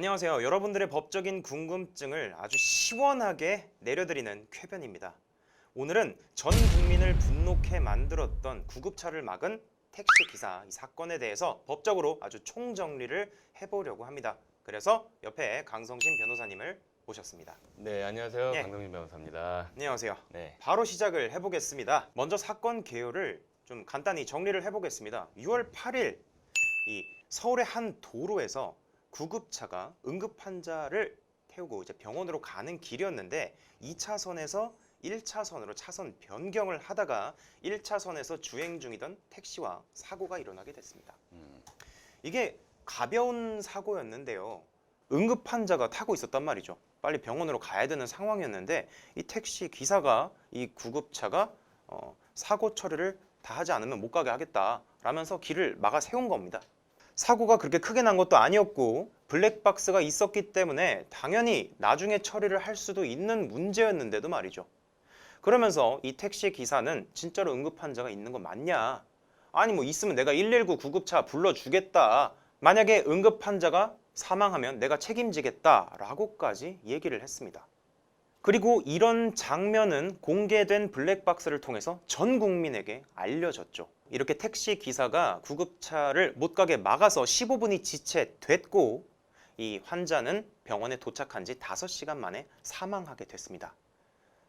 안녕하세요. 여러분들의 법적인 궁금증을 아주 시원하게 내려드리는 쾌변입니다. 오늘은 전 국민을 분노케 만들었던 구급차를 막은 택시 기사 이 사건에 대해서 법적으로 아주 총정리를 해보려고 합니다. 그래서 옆에 강성신 변호사님을 모셨습니다. 네, 안녕하세요. 예. 강동민 변호사입니다. 안녕하세요. 네. 바로 시작을 해보겠습니다. 먼저 사건 개요를 좀 간단히 정리를 해보겠습니다. 6월 8일 이 서울의 한 도로에서 구급차가 응급 환자를 태우고 이제 병원으로 가는 길이었는데 2차선에서 1차선으로 차선 변경을 하다가 1차선에서 주행 중이던 택시와 사고가 일어나게 됐습니다. 음, 이게 가벼운 사고였는데요. 응급 환자가 타고 있었단 말이죠. 빨리 병원으로 가야 되는 상황이었는데 이 택시 기사가 이 구급차가 어, 사고 처리를 다 하지 않으면 못 가게 하겠다라면서 길을 막아 세운 겁니다. 사고가 그렇게 크게 난 것도 아니었고 블랙박스가 있었기 때문에 당연히 나중에 처리를 할 수도 있는 문제였는데도 말이죠. 그러면서 이 택시 기사는 진짜로 응급 환자가 있는 거 맞냐? 아니 뭐 있으면 내가 119 구급차 불러주겠다. 만약에 응급 환자가 사망하면 내가 책임지겠다라고까지 얘기를 했습니다. 그리고 이런 장면은 공개된 블랙박스를 통해서 전 국민에게 알려졌죠. 이렇게 택시 기사가 구급차를 못 가게 막아서 15분이 지체됐고 이 환자는 병원에 도착한 지 5시간 만에 사망하게 됐습니다.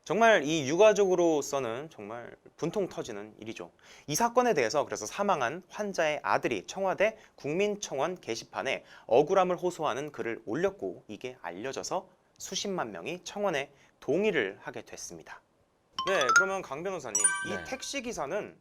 정말 이 유가족으로서는 정말 분통 터지는 일이죠. 이 사건에 대해서 그래서 사망한 환자의 아들이 청와대 국민청원 게시판에 억울함을 호소하는 글을 올렸고 이게 알려져서 수십만 명이 청원에 동의를 하게 됐습니다. 네, 그러면 강 변호사님, 이 네. 택시 기사는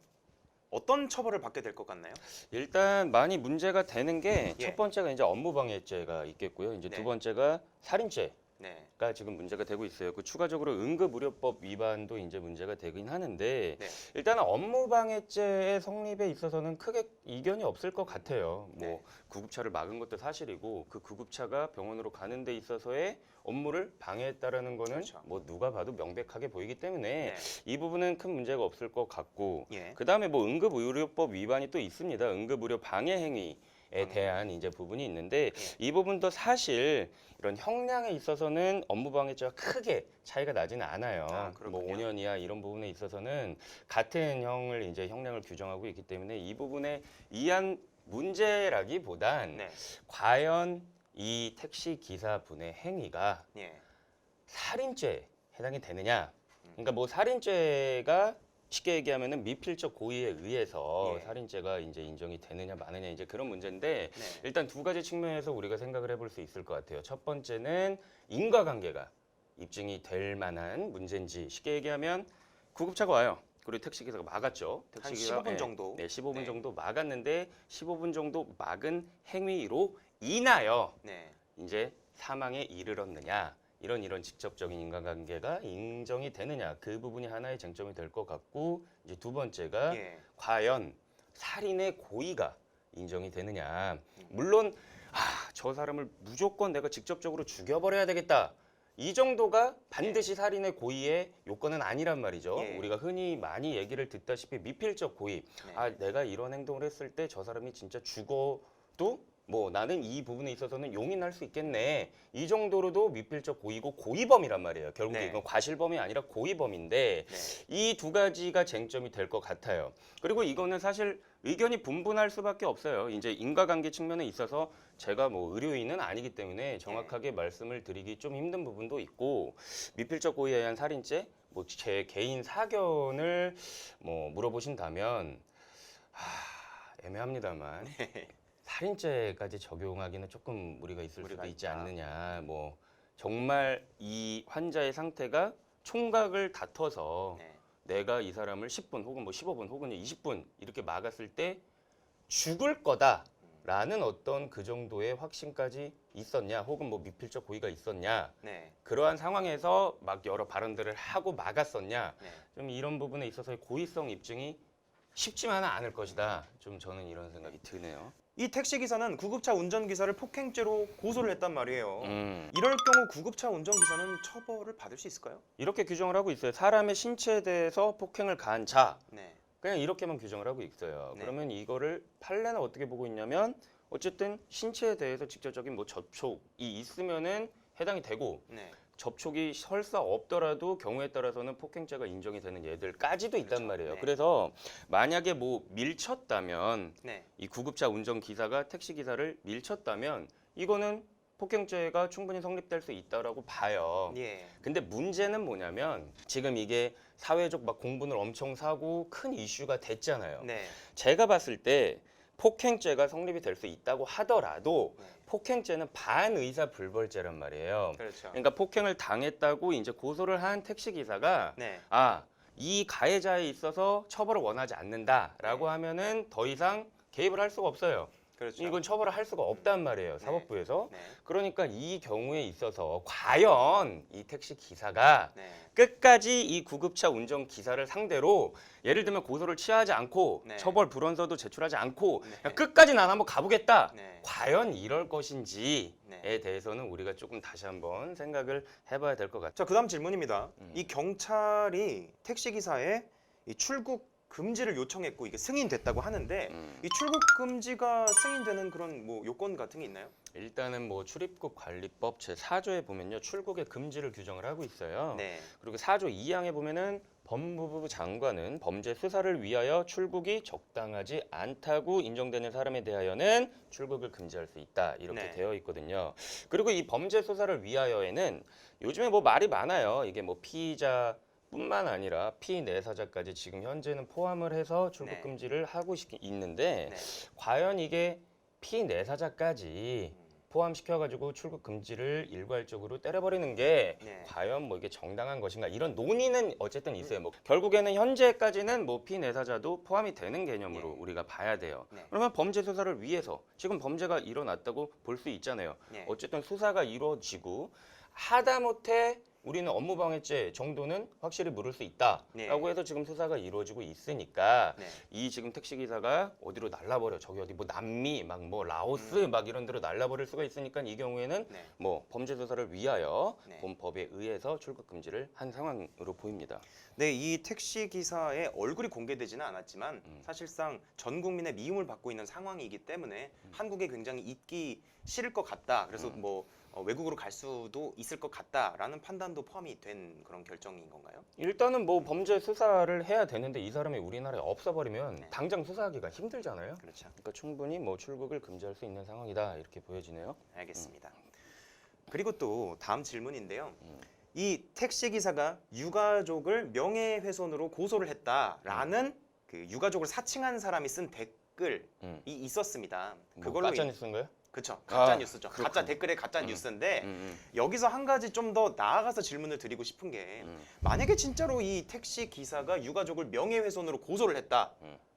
어떤 처벌을 받게 될 것 같나요? 일단 많이 문제가 되는 게첫 예. 번째가 이제 업무방해죄가 있겠고요. 이제 네. 두 번째가 살인죄. 네, 가 지금 문제가 되고 있어요. 그 추가적으로 응급의료법 위반도 이제 문제가 되긴 하는데 네. 일단은 업무방해죄의 성립에 있어서는 크게 이견이 없을 것 같아요. 뭐 네. 구급차를 막은 것도 사실이고 그 구급차가 병원으로 가는 데 있어서의 업무를 방해했다라는 거는 그렇죠. 뭐 누가 봐도 명백하게 보이기 때문에 네, 이 부분은 큰 문제가 없을 것 같고 예, 그 다음에 뭐 응급의료법 위반이 또 있습니다. 응급의료 방해 방해. 대한 이제 부분이 있는데 예. 이 부분도 사실 이런 형량에 있어서는 업무방해죄와 크게 차이가 나지는 않아요. 아, 뭐 그렇군요. 5년 이하 이런 부분에 있어서는 같은 형을 이제 형량을 규정하고 있기 때문에 이 부분에 이한 문제라기보단 네, 과연 이 택시 기사분의 행위가 예, 살인죄에 해당이 되느냐? 음. 그러니까 뭐 살인죄가 쉽게 얘기하면은 미필적 고의에 의해서 예. 살인죄가 이제 인정이 되느냐 마느냐 이제 그런 문제인데 네, 일단 두 가지 측면에서 우리가 생각을 해볼 수 있을 것 같아요. 첫 번째는 인과관계가 입증이 될 만한 문제인지 쉽게 얘기하면 구급차가 와요. 그리고 택시 기사가 막았죠. 한 택시 기사 15분 정도. 네, 15분 네. 정도 막았는데 15분 정도 막은 행위로 인하여 네, 이제 사망에 이르렀느냐 이런 이런 직접적인 인간관계가 인정이 되느냐. 그 부분이 하나의 쟁점이 될 것 같고 이제 두 번째가 예, 과연 살인의 고의가 인정이 되느냐. 물론 아, 저 사람을 무조건 내가 직접적으로 죽여버려야 되겠다. 이 정도가 반드시 살인의 고의의 요건은 아니란 말이죠. 예. 우리가 흔히 많이 얘기를 듣다시피 미필적 고의. 네. 아 내가 이런 행동을 했을 때 저 사람이 진짜 죽어도 뭐 나는 이 부분에 있어서는 용인할 수 있겠네. 이 정도로도 미필적 고의고 고의범이란 말이에요. 결국에 네. 이건 과실범이 아니라 고의범인데 네, 이두 가지가 쟁점이 될 것 같아요. 그리고 이거는 사실 의견이 분분할 수밖에 없어요. 이제 인과관계 측면에 있어서 제가 뭐 의료인은 아니기 때문에 정확하게 말씀을 드리기 좀 힘든 부분도 있고 미필적 고의에 의한 살인죄 뭐 제 개인 사견을 뭐 물어보신다면 하, 애매합니다만 살인죄까지 적용하기는 조금 무리가 있을 무리가 수도 있지 있다. 않느냐. 뭐 정말 이 환자의 상태가 총각을 다퉈서 네, 내가 이 사람을 10분 혹은 뭐 15분 혹은 20분 이렇게 막았을 때 죽을 거다라는 어떤 그 정도의 확신까지 있었냐 혹은 뭐 미필적 고의가 있었냐 네, 그러한 상황에서 막 여러 발언들을 하고 막았었냐 네. 좀 이런 부분에 있어서의 고의성 입증이 쉽지만은 않을 것이다 좀 저는 이런 생각이 드네요. 이 택시 기사는 구급차 운전 기사를 폭행죄로 고소를 했단 말이에요. 음. 이럴 경우 구급차 운전 기사는 처벌을 받을 수 있을까요? 이렇게 규정을 하고 있어요. 사람의 신체에 대해서 폭행을 가한 자 네, 그냥 이렇게만 규정을 하고 있어요. 네. 그러면 이거를 판례는 어떻게 보고 있냐면 어쨌든 신체에 대해서 직접적인 뭐 접촉이 있으면은 해당이 되고 네. 접촉이 설사 없더라도 경우에 따라서는 폭행죄가 인정이 되는 예들까지도 있단 그렇죠. 말이에요. 네. 그래서 만약에 뭐 밀쳤다면 네. 이 구급차 운전 기사가 택시 기사를 밀쳤다면 이거는 폭행죄가 충분히 성립될 수 있다라고 봐요. 예. 근데 문제는 뭐냐면 지금 이게 사회적 막 공분을 엄청 사고 큰 이슈가 됐잖아요. 네. 제가 봤을 때 폭행죄가 성립이 될 수 있다고 하더라도 네. 폭행죄는 반의사 불벌죄란 말이에요. 그렇죠. 그러니까 폭행을 당했다고 이제 고소를 한 택시 기사가 네. 아, 이 가해자에 있어서 처벌을 원하지 않는다라고 네. 하면은 더 이상 개입을 할 수가 없어요. 그렇죠. 이건 처벌을 할 수가 없단 말이에요. 사법부에서. 네. 그러니까 이 경우에 있어서 과연 이 택시 기사가 네. 끝까지 이 구급차 운전 기사를 상대로 예를 들면 고소를 취하지 않고 네. 처벌 불원서도 제출하지 않고 네. 그냥 끝까지 난 한번 가보겠다. 네. 과연 이럴 것인지에 네. 대해서는 우리가 조금 다시 한번 생각을 해봐야 될 것 같아요. 자, 그다음 질문입니다. 음. 이 경찰이 택시 기사에 이 출국 금지를 요청했고 이게 승인됐다고 하는데 음. 이 출국 금지가 승인되는 그런 뭐 요건 같은 게 있나요? 일단은 뭐 출입국 관리법 제 4조에 보면요 출국의 금지를 규정을 하고 있어요. 네. 그리고 4조 2항에 보면은 법무부 장관은 범죄 수사를 위하여 출국이 적당하지 않다고 인정되는 사람에 대하여는 출국을 금지할 수 있다 이렇게 네. 되어 있거든요. 그리고 이 범죄 수사를 위하여에는 요즘에 뭐 말이 많아요. 이게 뭐 피의자 뿐만 아니라 피내사자까지 지금 현재는 포함을 해서 출국 네. 금지를 하고 있- 있는데 네. 과연 이게 피내사자까지 음. 포함시켜가지고 출국 금지를 일괄적으로 때려버리는 게 네. 과연 뭐 이게 정당한 것인가 이런 논의는 어쨌든 있어요. 뭐 결국에는 현재까지는 뭐 피내사자도 포함이 되는 개념으로 네. 우리가 봐야 돼요. 네. 그러면 범죄 수사를 위해서 지금 범죄가 일어났다고 볼 수 있잖아요. 네. 어쨌든 수사가 이루어지고 하다못해 우리는 업무방해죄 정도는 확실히 물을 수 있다라고 네. 해서 지금 수사가 이루어지고 있으니까 네. 이 지금 택시 기사가 어디로 날라버려 저기 어디 뭐 남미 막 뭐 라오스 음. 막 이런 데로 날라버릴 수가 있으니까 이 경우에는 네. 뭐 범죄 수사를 위하여 네. 본 법에 의해서 출국 금지를 한 상황으로 보입니다. 네, 이 택시 기사의 얼굴이 공개되지는 않았지만 음. 사실상 전 국민의 미움을 받고 있는 상황이기 때문에 한국에 굉장히 있기 싫을 것 같다. 그래서 음. 뭐 어, 외국으로 갈 수도 있을 것 같다라는 판단도 포함이 된 그런 결정인 건가요? 일단은 뭐 범죄 수사를 해야 되는데 이 사람이 우리나라에 없어버리면 네. 당장 수사하기가 힘들잖아요. 그렇죠. 그러니까 충분히 뭐 출국을 금지할 수 있는 상황이다 이렇게 보여지네요. 알겠습니다. 그리고 또 다음 질문인데요. 음. 이 택시 기사가 유가족을 명예훼손으로 고소를 했다라는 그 유가족을 사칭한 사람이 쓴 댓글이 음. 있었습니다. 뭐 그걸로 가짜 인- 뉴스인 거예요? 그쵸 가짜 아, 뉴스죠. 가짜 댓글에 가짜 음. 뉴스인데 음, 음, 여기서 한 가지 좀 더 나아가서 질문을 드리고 싶은 게 음. 만약에 진짜로 이 택시 기사가 유가족을 명예훼손으로 고소를 했다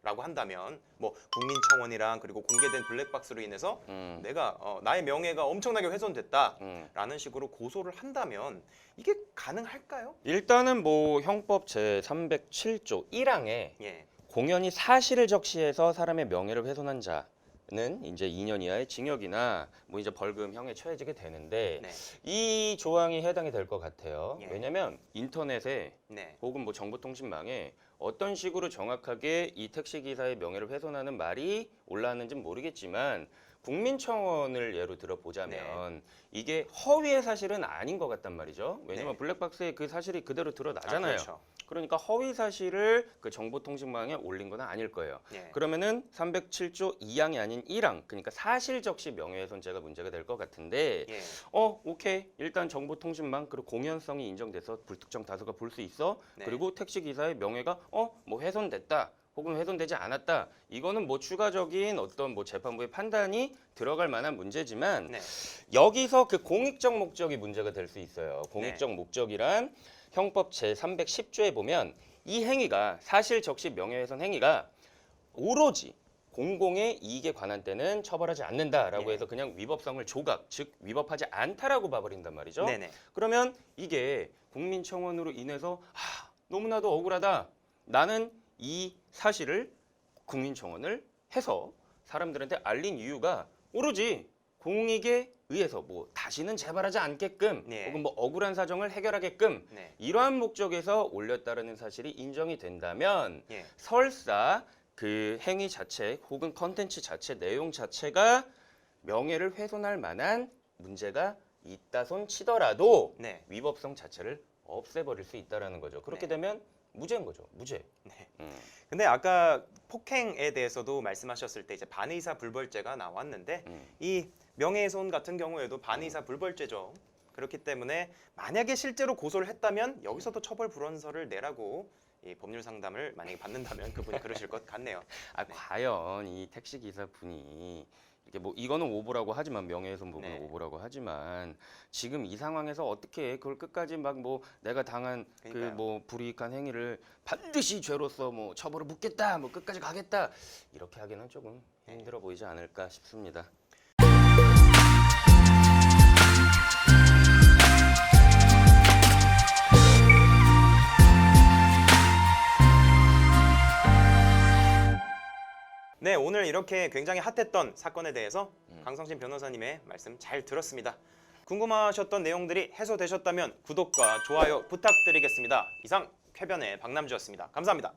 라고 음. 한다면 뭐 국민청원이랑 그리고 공개된 블랙박스로 인해서 음. 내가 어, 나의 명예가 엄청나게 훼손됐다. 음. 라는 식으로 고소를 한다면 이게 가능할까요? 일단은 뭐 형법 제 307조 1항에 예. 공연히 사실을 적시해서 사람의 명예를 훼손한 자 는 이제 2년 이하의 징역이나 뭐 이제 벌금형에 처해지게 되는데 네. 이 조항이 해당이 될 것 같아요. 예. 왜냐하면 인터넷에 네. 혹은 뭐 정보통신망에 어떤 식으로 정확하게 이 택시 기사의 명예를 훼손하는 말이 올라왔는지는 모르겠지만 국민청원을 예로 들어보자면 이게 허위의 사실은 아닌 것 같단 말이죠. 왜냐면 네. 블랙박스에 그 사실이 그대로 아, 드러나잖아요. 그렇죠. 그러니까 허위 사실을 그 정보통신망에 올린 건 아닐 거예요. 예. 그러면은 307조 2항이 아닌 1항, 그러니까 사실 적시 명예훼손죄가 문제가 될 것 같은데, 예. 어, 오케이. 일단 정보통신망 그리고 공연성이 인정돼서 불특정 다수가 볼 수 있어. 네. 그리고 택시 기사의 명예가 어, 뭐 훼손됐다. 혹은 훼손되지 않았다. 이거는 뭐 추가적인 어떤 뭐 재판부의 판단이 들어갈 만한 문제지만 네. 여기서 그 공익적 목적이 문제가 될 수 있어요. 네. 공익적 목적이란 형법 제 310조에 보면 이 행위가 사실 적시 명예훼손 행위가 오로지 공공의 이익에 관한 때는 처벌하지 않는다라고 네. 해서 그냥 위법성을 조각, 즉 위법하지 않다라고 봐버린단 말이죠. 네네. 그러면 이게 국민청원으로 인해서 아, 너무나도 억울하다. 나는 이 사실을 국민청원을 해서 사람들한테 알린 이유가 오로지 공익에 의해서 뭐 다시는 재발하지 않게끔 네. 혹은 뭐 억울한 사정을 해결하게끔 네. 이러한 목적에서 올렸다라는 사실이 인정이 된다면 예. 설사 그 행위 자체 혹은 컨텐츠 자체 내용 자체가 명예를 훼손할 만한 문제가 있다 손 치더라도 네. 위법성 자체를 없애버릴 수 있다라는 거죠. 그렇게 네. 되면 무죄인 거죠. 무죄. 네. 음. 근데 아까 폭행에 대해서도 말씀하셨을 때 이제 반의사 불벌죄가 나왔는데 음. 이 명예훼손 같은 경우에도 반의사 불벌죄죠. 그렇기 때문에 만약에 실제로 고소를 했다면 여기서도 처벌 불원서를 내라고 이 법률 상담을 만약에 받는다면 그분이 그러실 것 같네요. 아 과연 이 택시 기사 분이 이렇게 뭐 이거는 오보라고 하지만 명예훼손 부분은 네. 오보라고 하지만 지금 이 상황에서 어떻게 그걸 끝까지 막 뭐 내가 당한 그 그러니까요. 뭐 불이익한 행위를 반드시 죄로서 뭐 처벌을 묻겠다 뭐 끝까지 가겠다 이렇게 하기는 조금 네. 힘들어 보이지 않을까 싶습니다. 오늘 이렇게 굉장히 핫했던 사건에 대해서 음. 강성신 변호사님의 말씀 잘 들었습니다. 궁금하셨던 내용들이 해소되셨다면 구독과 좋아요 부탁드리겠습니다. 이상 쾌변의 박남주였습니다. 감사합니다.